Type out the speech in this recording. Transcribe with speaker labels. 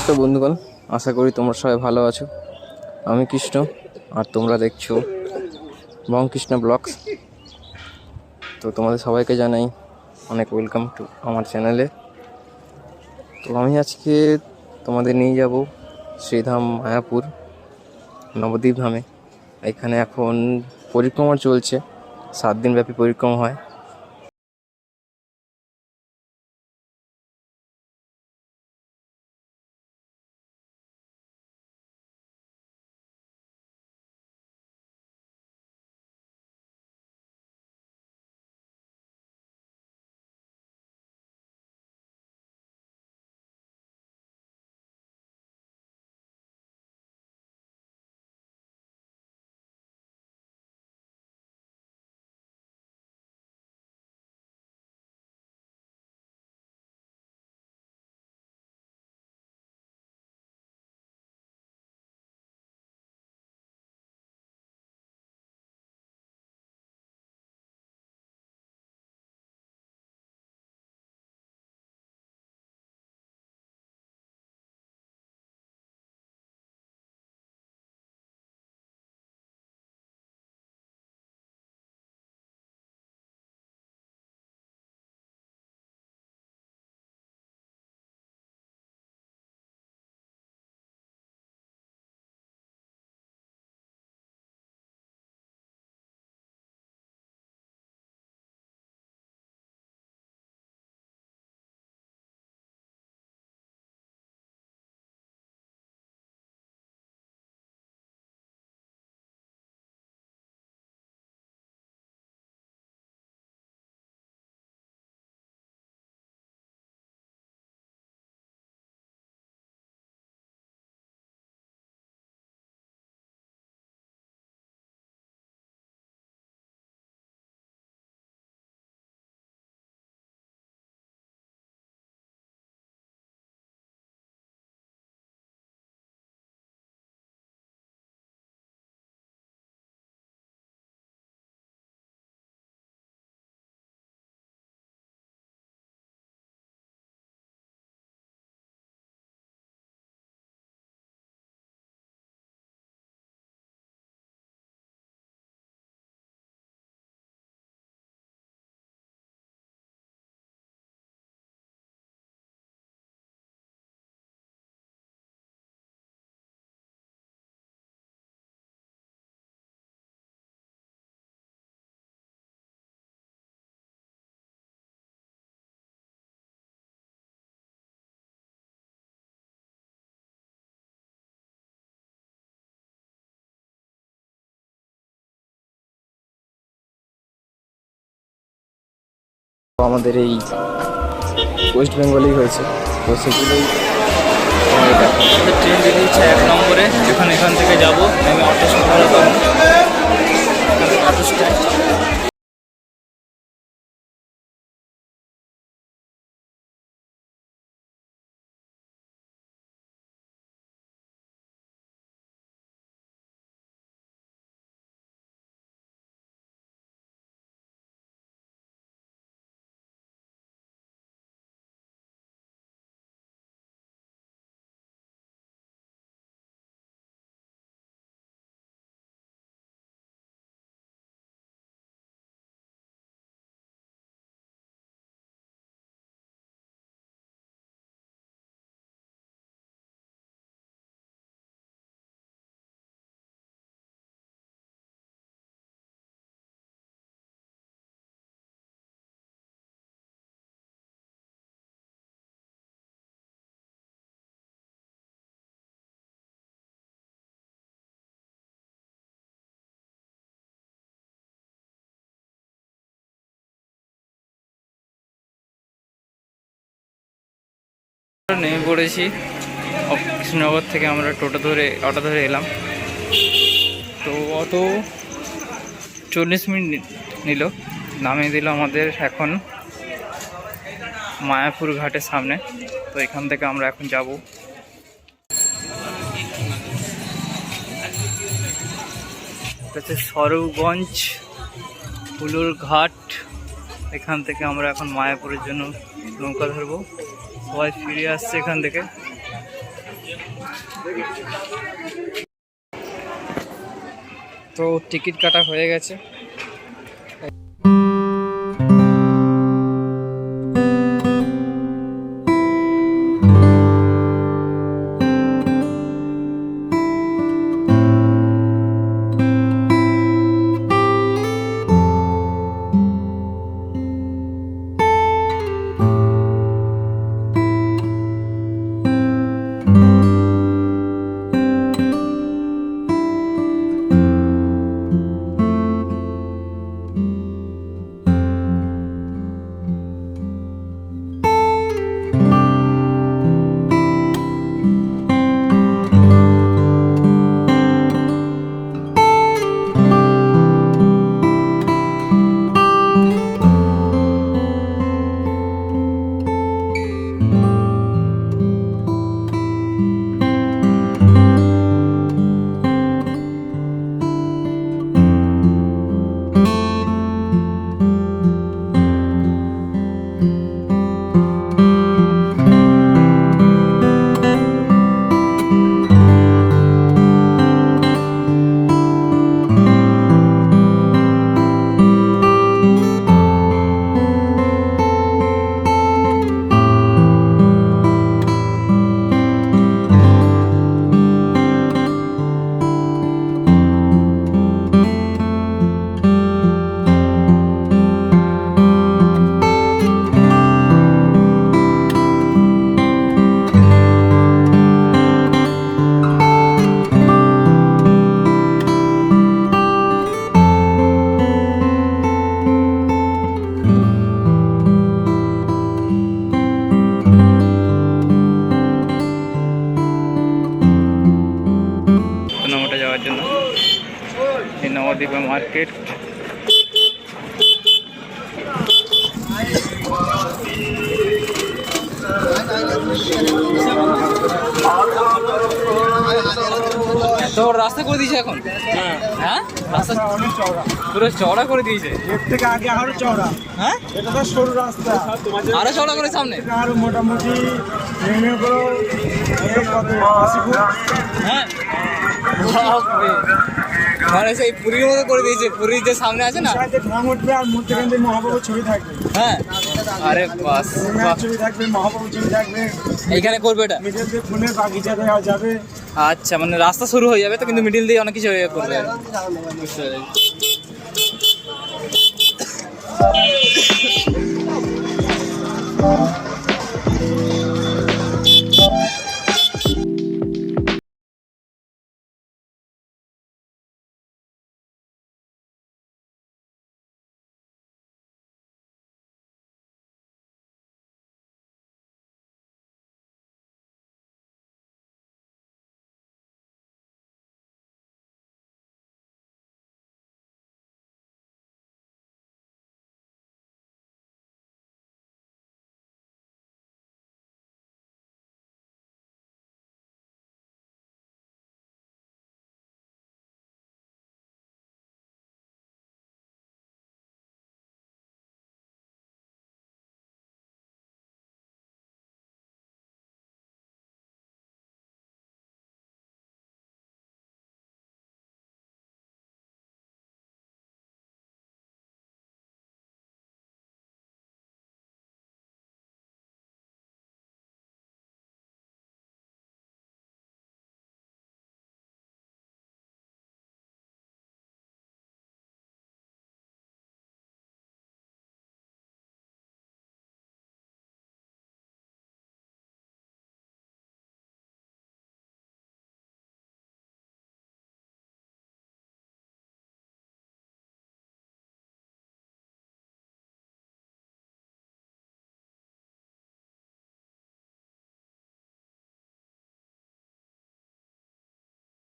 Speaker 1: নমস্কার বন্ধুগণ, আশা করি তোমরা সবাই ভালো আছো। আমি কৃষ্ণ, আর তোমরা দেখছ বং কৃষ্ণ ব্লগস। তো তোমাদের সবাইকে জানাই অনেক ওয়েলকাম টু আমার চ্যানেলে তো আমি আজকে তোমাদের নিয়ে যাব শ্রীধাম মায়াপুর, নবদ্বীপ ধামে। এখানে এখন পরিক্রমা চলছে, সাত দিনব্যাপী পরিক্রমা হয়। আমাদের এই ওয়েস্ট বেঙ্গলেই হয়েছে। তো সেগুলোই
Speaker 2: ট্রেন বেরিয়েছে এক নম্বরে এখন এখান থেকে যাব, আমি অটো ভাড়া পাবো অটো স্ট্যান্ড নেমে পড়েছি। কৃষ্ণনগর থেকে আমরা টোটো ধরে, অটো ধরে এলাম। তো অটো চল্লিশ মিনিট নিল, নামিয়ে দিল আমাদের এখন মায়াপুর ঘাটের সামনে। তো এখান থেকে আমরা এখন যাব। হচ্ছে সরবগঞ্জ ফুলুর ঘাট, এখান থেকে আমরা এখন মায়াপুরের জন্য নৌকা ধরবো। সবাই ফিরে আসছে এখান থেকে। তো টিকিট কাটা হয়ে গেছে। তো রাস্তা করে দিয়েছে এখন? হ্যাঁ। রাস্তা
Speaker 3: অনেক চওড়া।
Speaker 2: পুরো চওড়া করে দিয়েছে?
Speaker 3: এর থেকে আগে আরও চওড়া।
Speaker 2: হ্যাঁ?
Speaker 3: এটা তো সরু রাস্তা।
Speaker 2: আরও চওড়া করে সামনে?
Speaker 3: আরও মোটামুটি নেমে করো কত
Speaker 2: হ্যাঁ। মানে সেই পুরীর মতো করে দিয়েছে। পুরীর যে সামনে আছে না?
Speaker 3: ঢং উঠবে আর দিয়ে মহাপ্রভুর ছবি থাকবে।
Speaker 2: হ্যাঁ। আরে বাস
Speaker 3: ছবি থাকবে মহাপ্রভু ছবি থাকবে।
Speaker 2: এইখানে করবে এটা?
Speaker 3: মিডিল দিয়ে ফুলের বাগিচা দেওয়া যাবে।
Speaker 2: আচ্ছা মানে রাস্তা শুরু হয়ে যাবে তো কিন্তু মিডিল দিয়ে অনেক কিছু করবে। বুঝতে